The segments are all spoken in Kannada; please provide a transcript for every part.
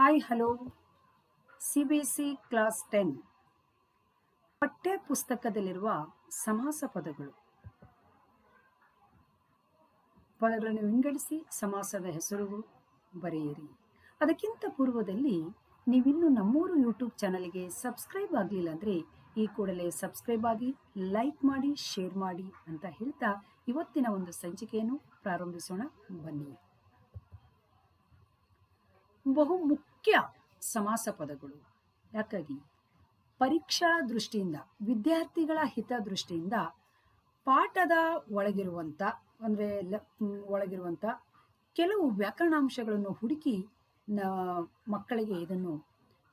Hi hello C B C class ten ಪಠ್ಯ ಪುಸ್ತಕದಲ್ಲಿರುವ ಸಮಾಸ ಪದಗಳು. ಪದಗಳನ್ನು ವಿಂಗಡಿಸಿ ಸಮಾಸದ ಹೆಸರು ಬರೆಯಿರಿ. ಅದಕ್ಕಿಂತ ಪೂರ್ವದಲ್ಲಿ ನೀವಿನ್ನೂ ನಮ್ಮೂರು ಯೂಟ್ಯೂಬ್ ಚಾನಲ್ಗೆ ಸಬ್ಸ್ಕ್ರೈಬ್ ಆಗಲಿಲ್ಲ ಅಂದರೆ ಈ ಕೂಡಲೇ ಸಬ್ಸ್ಕ್ರೈಬ್ ಆಗಿ ಲೈಕ್ ಮಾಡಿ, ಶೇರ್ ಮಾಡಿ ಅಂತ ಹೇಳ್ತಾ ಇವತ್ತಿನ ಒಂದು ಸಂಚಿಕೆಯನ್ನು ಪ್ರಾರಂಭಿಸೋಣ. ಬನ್ನಿ. ಬಹು ಮುಖ್ಯ ಸಮಾಸ ಪದಗಳು ಯಾಕಾಗಿ ಪರೀಕ್ಷಾ ದೃಷ್ಟಿಯಿಂದ, ವಿದ್ಯಾರ್ಥಿಗಳ ಹಿತ ದೃಷ್ಟಿಯಿಂದ ಪಾಠದ ಒಳಗಿರುವಂಥ ಅಂದರೆ ಒಳಗಿರುವಂಥ ಕೆಲವು ವ್ಯಾಕರಣಾಂಶಗಳನ್ನು ಹುಡುಕಿ ಮಕ್ಕಳಿಗೆ ಇದನ್ನು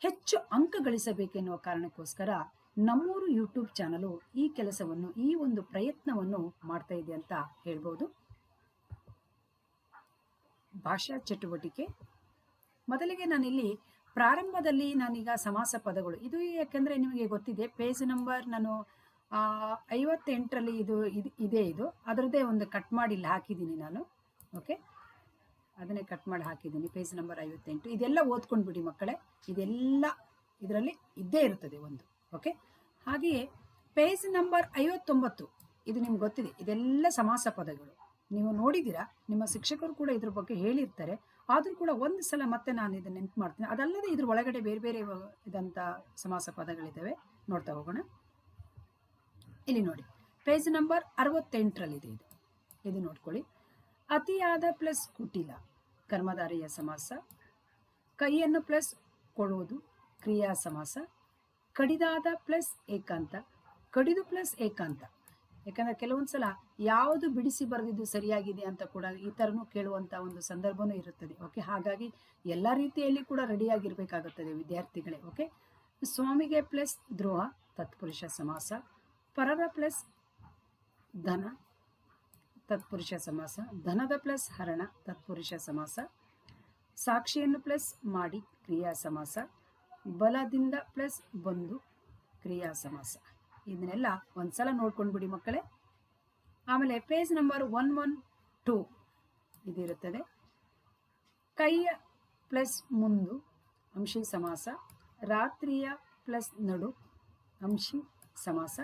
ಹೆಚ್ಚು ಅಂಕ ಗಳಿಸಬೇಕೆನ್ನುವ ಕಾರಣಕ್ಕೋಸ್ಕರ ನಮ್ಮೂರು ಯೂಟ್ಯೂಬ್ ಚಾನಲು ಈ ಕೆಲಸವನ್ನು, ಈ ಒಂದು ಪ್ರಯತ್ನವನ್ನು ಮಾಡ್ತಾ ಇದೆ ಅಂತ ಹೇಳ್ಬೋದು. ಭಾಷಾ ಚಟುವಟಿಕೆ ಮೊದಲಿಗೆ ನಾನಿಲ್ಲಿ ಪ್ರಾರಂಭದಲ್ಲಿ ನಾನೀಗ ಸಮಾಸ ಪದಗಳು. ಇದು ಯಾಕೆಂದರೆ ನಿಮಗೆ ಗೊತ್ತಿದೆ ಪೇಜ್ ನಂಬರ್ ನಾನು ಐವತ್ತೆಂಟರಲ್ಲಿ ಇದು ಇದು, ಇದೆ ಇದು. ಅದರದ್ದೇ ಒಂದು ಕಟ್ ಮಾಡಿ ಇಲ್ಲಿ ಹಾಕಿದ್ದೀನಿ ನಾನು. ಓಕೆ ಅದನ್ನೇ ಕಟ್ ಮಾಡಿ ಹಾಕಿದ್ದೀನಿ ಪೇಜ್ ನಂಬರ್ ಐವತ್ತೆಂಟು. ಇದೆಲ್ಲ ಓದ್ಕೊಂಡು ಬಿಡಿ ಮಕ್ಕಳೇ. ಇದೆಲ್ಲ ಇದರಲ್ಲಿ ಇದ್ದೇ ಇರುತ್ತದೆ ಒಂದು. ಓಕೆ ಹಾಗೆಯೇ ಪೇಜ್ ನಂಬರ್ ಐವತ್ತೊಂಬತ್ತು, ಇದು ನಿಮ್ಗೆ ಗೊತ್ತಿದೆ. ಇದೆಲ್ಲ ಸಮಾಸ ಪದಗಳು. ನೀವು ನೋಡಿದ್ದೀರಾ? ನಿಮ್ಮ ಶಿಕ್ಷಕರು ಕೂಡ ಇದ್ರ ಬಗ್ಗೆ ಹೇಳಿರ್ತಾರೆ. ಆದರೂ ಕೂಡ ಒಂದು ಸಲ ಮತ್ತೆ ನಾನು ಇದನ್ನ ನೆನ್ಪು ಮಾಡ್ತೀನಿ. ಅದಲ್ಲದೆ ಇದ್ರ ಒಳಗಡೆ ಬೇರೆ ಬೇರೆ ಇದಂತ ಸಮಾಸ ಪದಗಳಿದ್ದಾವೆ ನೋಡ್ತಾ ಹೋಗೋಣ. ಇಲ್ಲಿ ನೋಡಿ. ಪೇಜ್ ನಂಬರ್ ಅರವತ್ತೆಂಟರಲ್ಲಿದೆ ಇದು. ಇದು ನೋಡ್ಕೊಳ್ಳಿ. ಅತಿಯಾದ ಪ್ಲಸ್ ಕುಟಿಲ, ಕರ್ಮಧಾರಿಯ ಸಮಾಸ. ಕೈಯನ್ನು ಪ್ಲಸ್ ಕೊಡುವುದು ಕ್ರಿಯಾ ಸಮಾಸ. ಕಡಿದಾದ ಪ್ಲಸ್ ಏಕಾಂತ. ಕಡಿದು ಪ್ಲಸ್ ಏಕಾಂತ. ಯಾಕಂದ್ರೆ ಕೆಲವೊಂದು ಸಲ ಯಾವುದು ಬಿಡಿಸಿ ಬರೆದಿದ್ದು ಸರಿಯಾಗಿದೆ ಅಂತ ಕೂಡ ಈ ಥರನೂ ಕೇಳುವಂಥ ಒಂದು ಸಂದರ್ಭನೂ ಇರುತ್ತದೆ ಓಕೆ ಹಾಗಾಗಿ ಎಲ್ಲ ರೀತಿಯಲ್ಲಿ ಕೂಡ ರೆಡಿಯಾಗಿರ್ಬೇಕಾಗುತ್ತದೆ ವಿದ್ಯಾರ್ಥಿಗಳೇ ಓಕೆ ಸ್ವಾಮಿಗೆ ಪ್ಲಸ್ ದ್ರೋಹ, ತತ್ಪುರುಷ ಸಮಾಸ ಪರರ ಪ್ಲಸ್ ಧನ, ತತ್ಪುರುಷ ಸಮಾಸ, ಧನದ ಪ್ಲಸ್ ಹರಣ, ತತ್ಪುರುಷ ಸಮಾಸ, ಸಾಕ್ಷಿಯನ್ನು ಪ್ಲಸ್ ಮಾಡಿ, ಕ್ರಿಯಾ ಸಮಾಸ, ಬಲದಿಂದ ಪ್ಲಸ್ ಬಂದು, ಕ್ರಿಯಾ ಸಮಾಸ. ಇದನ್ನೆಲ್ಲ ಒಂದ್ಸಲ ನೋಡ್ಕೊಂಡ್ಬಿಡಿ ಮಕ್ಕಳೇ. ಆಮೇಲೆ page number one one two ಇದಿರುತ್ತದೆ. ಕೈಯ ಪ್ಲಸ್ ಮುಂದು ಅಂಶಿ ಸಮಾಸ, ರಾತ್ರಿಯ ಪ್ಲಸ್ ನಡು ಅಂಶಿ ಸಮಾಸ.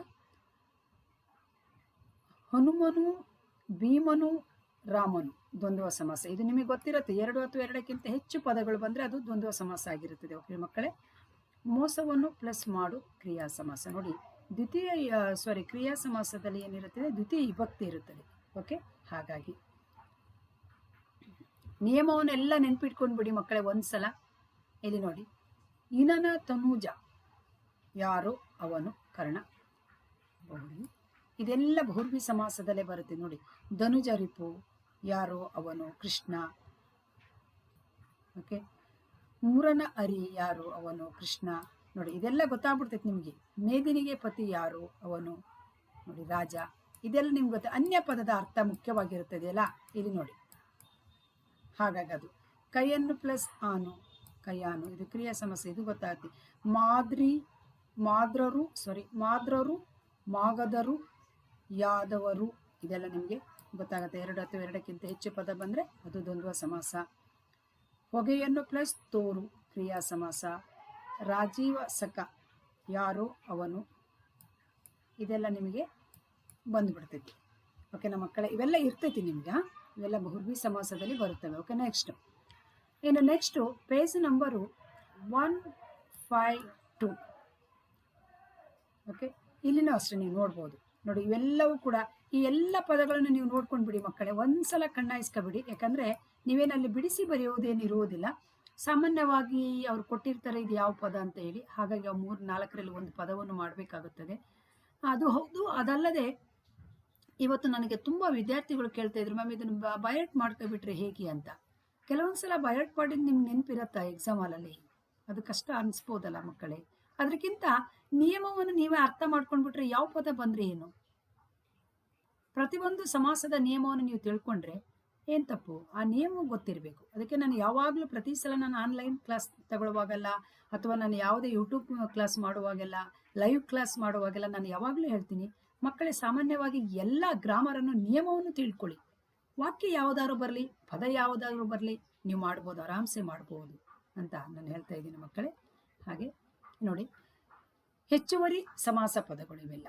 ಹನುಮನು, ಭೀಮನು, ರಾಮನು ದ್ವಂದ್ವ ಸಮಾಸ. ಇದು ನಿಮಗೆ ಗೊತ್ತಿರುತ್ತೆ, ಎರಡು ಅಥವಾ ಎರಡಕ್ಕಿಂತ ಹೆಚ್ಚು ಪದಗಳು ಬಂದರೆ ಅದು ದ್ವಂದ್ವ ಸಮಾಸ ಆಗಿರುತ್ತದೆ. ಓಕೆ ಮಕ್ಕಳೇ, ಮೋಸವನ್ನು ಪ್ಲಸ್ ಮಾಡು, ಕ್ರಿಯಾ ಸಮಾಸ. ನೋಡಿ ದ್ವಿತೀಯ ಸಾರಿ ಕ್ರಿಯಾ ಸಮಾಸದಲ್ಲಿ ಏನಿರುತ್ತದೆ? ದ್ವಿತೀಯ ವಿಭಕ್ತಿ ಇರುತ್ತದೆ. ಓಕೆ ಹಾಗಾಗಿ. ನಿಯಮವನ್ನೆಲ್ಲ ನೆನ್ಪಿಟ್ಕೊಂಡು ಬಿಡಿ ಮಕ್ಕಳೇ ಒಂದ್ಸಲ. ಇಲ್ಲಿ ನೋಡಿ. ಇನನ ತನುಜ. ಯಾರು? ಅವನು ಕರ್ಣ. ಇದೆಲ್ಲ ಬಹುರ್ವಿ ಸಮಾಸದಲ್ಲೇ ಬರುತ್ತೆ. ನೋಡಿ. ಧನುಜ ರಿಪು. ಯಾರು? ಅವನು ಕೃಷ್ಣ. ಓಕೆ ಮೂರನ ಅರಿ. ಯಾರು? ಅವನು ಕೃಷ್ಣ. ನೋಡಿ, ಇದೆಲ್ಲ ಗೊತ್ತಾಗ್ಬಿಡ್ತೈತೆ ನಿಮಗೆ. ಮೇದಿನಿಗೆ ಪತಿ ಯಾರು? ಅವನು, ನೋಡಿ, ರಾಜ. ಇದೆಲ್ಲ ನಿಮ್ಗೆ ಗೊತ್ತ? ಅನ್ಯ ಪದದ ಅರ್ಥ ಮುಖ್ಯವಾಗಿರುತ್ತದೆಯಲ್ಲ? ಇಲ್ಲಿ ನೋಡಿ. ಹಾಗಾಗಿ ಅದು. ಕೈಯನ್ನು ಪ್ಲಸ್ ಆನು. ಕೈಯಾನು. ಇದು ಕ್ರಿಯಾ ಸಮಸ್ಯೆ, ಇದು ಗೊತ್ತಾಗುತ್ತೆ ಮಾದ್ರಿ, ಮಾದ್ರರು ಸಾರಿ ಮಾದ್ರರು, ಮಾಗದರು, ಯಾದವರು, ಇದೆಲ್ಲ ನಿಮಗೆ ಗೊತ್ತಾಗುತ್ತೆ. ಎರಡು ಅಥವಾ ಎರಡಕ್ಕಿಂತ ಹೆಚ್ಚು ಪದ ಬಂದರೆ ಅದು ದ್ವಂದ್ವ ಸಮಾಸ. ಹೊಗೆಯನ್ನು ಪ್ಲಸ್ ತೋರು, ಕ್ರಿಯಾ ಸಮಾಸ. ರಾಜೀವ ಸಖ. ಯಾರು ಅವನು. ಇದೆಲ್ಲ ನಿಮಗೆ ಬಂದುಬಿಡ್ತೈತಿ. ಓಕೆನಾ ಮಕ್ಕಳೇ, ಇವೆಲ್ಲ ಇರ್ತೈತಿ ನಿಮ್ಗೆ ಇವೆಲ್ಲ ಬಹುರ್ವಿ ಸಮಾಸದಲ್ಲಿ ಬರುತ್ತವೆ. ಓಕೆ ನೆಕ್ಸ್ಟ್ ಇನ್ನು next page number one five two okay ಇಲ್ಲಿನೂ ಅಷ್ಟೇ ನೀವು ನೋಡ್ಬೋದು. ನೋಡಿ, ಇವೆಲ್ಲವೂ ಕೂಡ, ಈ ಎಲ್ಲ ಪದಗಳನ್ನು ನೀವು ನೋಡ್ಕೊಂಡು ಬಿಡಿ ಮಕ್ಕಳೇ. ಒಂದ್ಸಲ ಕಣ್ಣಾಯಿಸ್ಕೊಬಿಡಿ. ಯಾಕಂದರೆ ನೀವೇನಲ್ಲಿ ಬಿಡಿಸಿ ಬರೆಯುವುದೇನು ಇರುವುದಿಲ್ಲ ಸಾಮಾನ್ಯವಾಗಿ ಅವ್ರು ಕೊಟ್ಟಿರ್ತಾರೆ ಇದು ಯಾವ ಪದ ಅಂತ ಹೇಳಿ, ಹಾಗಾಗಿ ಆ ಮೂರು ನಾಲ್ಕರಲ್ಲಿ ಒಂದು ಪದವನ್ನು ಮಾಡಬೇಕಾಗುತ್ತದೆ. ಅದು ಹೌದು, ಅದಲ್ಲದೆ ಇವತ್ತು ನನಗೆ ತುಂಬ ವಿದ್ಯಾರ್ಥಿಗಳು ಕೇಳ್ತಾ ಇದ್ರು, ಮ್ಯಾಮ್, ಇದನ್ನು ಬಯೋಟ್ ಮಾಡ್ಕೊಬಿಟ್ರೆ ಹೇಗೆ ಅಂತ? ಕೆಲವೊಂದು ಸಲ ಬಯೋಟ್ ಮಾಡಿದ್ದು ನಿಮ್ಗೆ ನೆನಪಿರುತ್ತಾ ಎಕ್ಸಾಮ್ ಹಾಲಲ್ಲಿ ಅದು ಕಷ್ಟ ಅನಿಸ್ಬೋದಲ್ಲ ಮಕ್ಕಳೇ. ಅದಕ್ಕಿಂತ ನಿಯಮವನ್ನು ನೀವೇ ಅರ್ಥ ಮಾಡ್ಕೊಂಡ್ಬಿಟ್ರೆ ಯಾವ ಪದ ಬಂದ್ರೆ ಏನು? ಪ್ರತಿಯೊಂದು ಸಮಾಸದ ನಿಯಮವನ್ನು ನೀವು ತಿಳ್ಕೊಂಡ್ರೆ ಏನು ತಪ್ಪು? ಆ ನಿಯಮ ಗೊತ್ತಿರಬೇಕು. ಅದಕ್ಕೆ ನಾನು ಯಾವಾಗಲೂ ಪ್ರತಿ ಸಲ ನಾನು ಆನ್ಲೈನ್ ಕ್ಲಾಸ್ ತಗೊಳ್ಳುವಾಗೆಲ್ಲ ಅಥವಾ ನಾನು ಯಾವುದೇ ಯೂಟ್ಯೂಬ್ ಕ್ಲಾಸ್ ಮಾಡುವಾಗೆಲ್ಲ ಲೈವ್ ಕ್ಲಾಸ್ ಮಾಡುವಾಗೆಲ್ಲ ನಾನು ಯಾವಾಗಲೂ ಹೇಳ್ತೀನಿ, ಮಕ್ಕಳೇ ಸಾಮಾನ್ಯವಾಗಿ ಎಲ್ಲ ಗ್ರಾಮರನ್ನು ನಿಯಮವನ್ನು ತಿಳ್ಕೊಳ್ಳಿ. ವಾಕ್ಯ ಯಾವುದಾದ್ರು ಬರಲಿ, ಪದ ಯಾವುದಾದ್ರು ಬರಲಿ, ನೀವು ಮಾಡ್ಬೋದು, ಆರಾಮ್ಸೆ ಮಾಡ್ಬೋದು ಅಂತ ನಾನು ಹೇಳ್ತಾ ಇದ್ದೀನಿ ಮಕ್ಕಳೇ. ಹಾಗೆ ನೋಡಿ, ಹೆಚ್ಚುವರಿ ಸಮಾಸ ಪದಗಳು ಇವೆಲ್ಲ.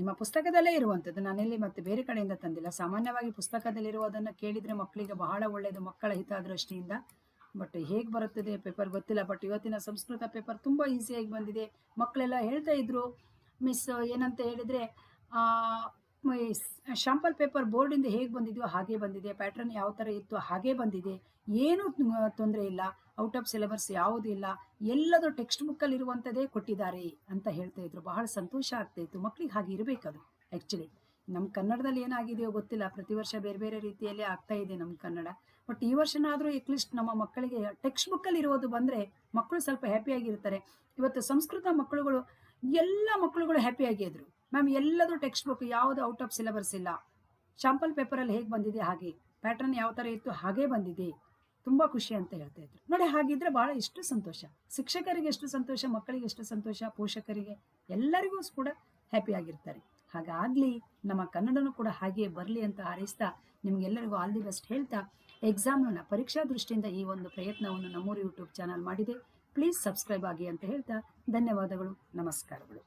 ನಿಮ್ಮ ಪುಸ್ತಕದಲ್ಲೇ ಇರುವಂಥದ್ದು. ನಾನಿಲ್ಲಿ ಮತ್ತೆ ಬೇರೆ ಕಡೆಯಿಂದ ತಂದಿಲ್ಲ. ಸಾಮಾನ್ಯವಾಗಿ ಪುಸ್ತಕದಲ್ಲಿರುವುದನ್ನು ಕೇಳಿದರೆ ಮಕ್ಕಳಿಗೆ ಬಹಳ ಒಳ್ಳೆಯದು, ಮಕ್ಕಳ ಹಿತದೃಷ್ಟಿಯಿಂದ. ಬಟ್ ಹೇಗೆ ಬರುತ್ತದೆ ಪೇಪರ್ ಗೊತ್ತಿಲ್ಲ. ಬಟ್ ಇವತ್ತಿನ ಸಂಸ್ಕೃತ ಪೇಪರ್ ತುಂಬ ಈಸಿಯಾಗಿ ಬಂದಿದೆ. ಮಕ್ಕಳೆಲ್ಲ ಹೇಳ್ತಾ ಇದ್ರು, ಮಿಸ್, ಏನಂತ ಹೇಳಿದರೆ ಶಾಂಪಲ್ ಪೇಪರ್ ಬೋರ್ಡಿಂದ ಹೇಗೆ ಬಂದಿದೆಯೋ ಹಾಗೆ ಬಂದಿದೆ. ಪ್ಯಾಟ್ರನ್ ಯಾವ ಥರ ಇತ್ತು ಹಾಗೆ ಬಂದಿದೆ. ಏನೂ ತೊಂದರೆ ಇಲ್ಲ. ಔಟ್ ಆಫ್ ಸಿಲೆಬಸ್ ಯಾವುದೂ ಇಲ್ಲ. ಎಲ್ಲದೂ ಟೆಕ್ಸ್ಟ್ ಬುಕ್ಕಲ್ಲಿ ಇರುವಂಥದ್ದೇ ಕೊಟ್ಟಿದ್ದಾರೆ ಅಂತ ಹೇಳ್ತಾ ಇದ್ರು. ಬಹಳ ಸಂತೋಷ ಆಗ್ತಾ ಇತ್ತು. ಮಕ್ಕಳಿಗೆ ಹಾಗೆ ಇರಬೇಕದು ಆ್ಯಕ್ಚುಲಿ ನಮ್ಮ ಕನ್ನಡದಲ್ಲಿ ಏನಾಗಿದೆಯೋ ಗೊತ್ತಿಲ್ಲ. ಪ್ರತಿ ವರ್ಷ ಬೇರೆ ಬೇರೆ ರೀತಿಯಲ್ಲಿ ಆಗ್ತಾ ಇದೆ ನಮ್ಮ ಕನ್ನಡ. ಬಟ್ ಈ ವರ್ಷನಾದರೂ ಅಟ್ಲೀಸ್ಟ್ ನಮ್ಮ ಮಕ್ಕಳಿಗೆ ಟೆಕ್ಸ್ಟ್ ಬುಕ್ಕಲ್ಲಿ ಇರೋದು ಬಂದರೆ ಮಕ್ಕಳು ಸ್ವಲ್ಪ ಹ್ಯಾಪಿಯಾಗಿರ್ತಾರೆ ಇವತ್ತು ಸಂಸ್ಕೃತ ಮಕ್ಕಳುಗಳು, ಎಲ್ಲ ಮಕ್ಕಳುಗಳು ಹ್ಯಾಪಿಯಾಗಿದ್ರು ಮ್ಯಾಮ್ ಎಲ್ಲದೂ ಟೆಕ್ಸ್ಟ್ ಬುಕ್ ಯಾವುದು ಔಟ್ ಆಫ್ ಸಿಲೆಬಸ್ ಇಲ್ಲ. ಶಾಂಪಲ್ ಪೇಪರಲ್ಲಿ ಹೇಗೆ ಬಂದಿದೆ ಹಾಗೆ? ಪ್ಯಾಟ್ರನ್ ಯಾವ ಥರ ಇತ್ತು ಹಾಗೇ ಬಂದಿದೆ. ತುಂಬ ಖುಷಿ ಅಂತ ಹೇಳ್ತಾ ಇದ್ರು. ನೋಡಿ, ಹಾಗಿದ್ರೆ ಭಾಳ ಎಷ್ಟು ಸಂತೋಷ. ಶಿಕ್ಷಕರಿಗೆ ಎಷ್ಟು ಸಂತೋಷ, ಮಕ್ಕಳಿಗೆ ಎಷ್ಟು ಸಂತೋಷ, ಪೋಷಕರಿಗೆ ಎಲ್ಲರಿಗೂ ಕೂಡ ಹ್ಯಾಪಿ ಆಗಿರ್ತಾರೆ. ಹಾಗಾಗಲಿ ನಮ್ಮ ಕನ್ನಡನೂ ಕೂಡ ಹಾಗೆ ಬರಲಿ ಅಂತ ಹಾರೈಸ್ತಾ ನಿಮಗೆಲ್ಲರಿಗೂ ಆಲ್ ದಿ ಬೆಸ್ಟ್ ಹೇಳ್ತಾ ಎಕ್ಸಾಮ್ನ ಪರೀಕ್ಷಾ ದೃಷ್ಟಿಯಿಂದ ಈ ಒಂದು ಪ್ರಯತ್ನವನ್ನು ನಮ್ಮೂರು ಯೂಟ್ಯೂಬ್ ಚಾನಲ್ ಮಾಡಿದೆ. ಪ್ಲೀಸ್ ಸಬ್ಸ್ಕ್ರೈಬ್ ಆಗಿ ಅಂತ ಹೇಳ್ತಾ ಧನ್ಯವಾದಗಳು, ನಮಸ್ಕಾರಗಳು.